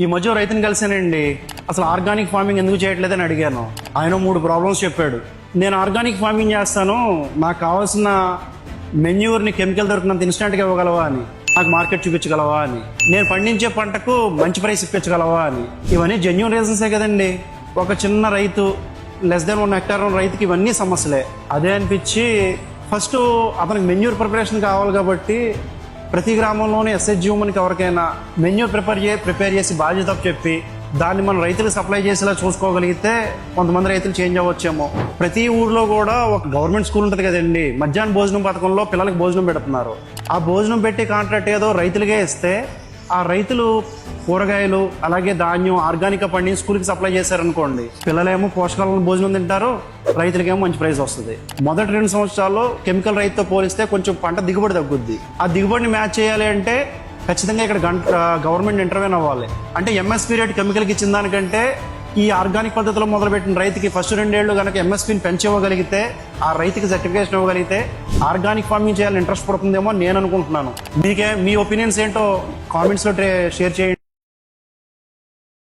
ఈ మధ్య రైతుని కలిసానండి అసలు ఆర్గానిక్ ఫార్మింగ్ ఎందుకు చేయట్లేదని అడిగాను. ఆయన మూడు ప్రాబ్లమ్స్ చెప్పాడు. నేను ఆర్గానిక్ ఫార్మింగ్ చేస్తాను. నాకు కావాల్సిన మెన్యూర్ని కెమికల్ దొరికినంత ఇన్స్టెంట్గా ఇవ్వగలవా అని. నాకు మార్కెట్ చూపించగలవా అని. నేను పండించే పంటకు మంచి ప్రైస్ ఇప్పించగలవా అని. ఇవన్నీ జెన్యున్ రీజన్సే కదండి. ఒక చిన్న రైతు లెస్ దెన్ వన్ హెక్టార్ ఉన్న రైతుకి ఇవన్నీ సమస్యలే. అదే అనిపించి ఫస్ట్ అతనికి మెన్యూర్ ప్రిపరేషన్ కావాలి కాబట్టి ప్రతి గ్రామంలోనే ఎస్హెచ్ ఉమెన్కి ఎవరికైనా మెన్యూ ప్రిపేర్ చే ప్రిపేర్ చేసి బాధ్యత చెప్పి దాన్ని మనం రైతులకు సప్లై చేసేలా చూసుకోగలిగితే కొంతమంది రైతులు చేంజ్ అవ్వచ్చేమో. ప్రతి ఊర్లో కూడా ఒక గవర్నమెంట్ స్కూల్ ఉంటుంది కదండి. మధ్యాహ్న భోజనం పథకంలో పిల్లలకు భోజనం పెడుతున్నారు. ఆ భోజనం పెట్టి కాంట్రాక్ట్ ఏదో రైతులకే ఇస్తే ఆ రైతులు కూరగాయలు అలాగే ధాన్యం ఆర్గానిక్ పండి స్కూల్కి సప్లై చేశారనుకోండి పిల్లలేమో పోషకాలను భోజనం తింటారు రైతులకేమో మంచి ప్రైస్ వస్తుంది. మొదటి రెండు సంవత్సరాల్లో కెమికల్ రైతుతో పోలిస్తే కొంచెం పంట దిగుబడి తగ్గుద్ది. ఆ దిగుబడిని మ్యాచ్ చేయాలి అంటే ఖచ్చితంగా ఇక్కడ గంట గవర్నమెంట్ ఇంటర్వ్యూన్ అవ్వాలి. అంటే ఎంఎస్పీ రేట్ కెమికల్కి ఇచ్చిన దానికంటే ఈ ఆర్గానిక్ పద్ధతిలో మొదలుపెట్టిన రైతుకి ఫస్ట్ రెండేళ్ళు కనుక ఎంఎస్పీని పెంచివ్వగలిగితే ఆ రైతుకి సర్టిఫికేషన్ ఇవ్వగలిగితే ఆర్గానిక్ ఫార్మింగ్ చేయాలని ఇంట్రెస్ట్ పడుతుందేమో నేను అనుకుంటున్నాను. మీకే మీ ఒపీనియన్స్ ఏంటో కామెంట్స్లో షేర్ చేయండి.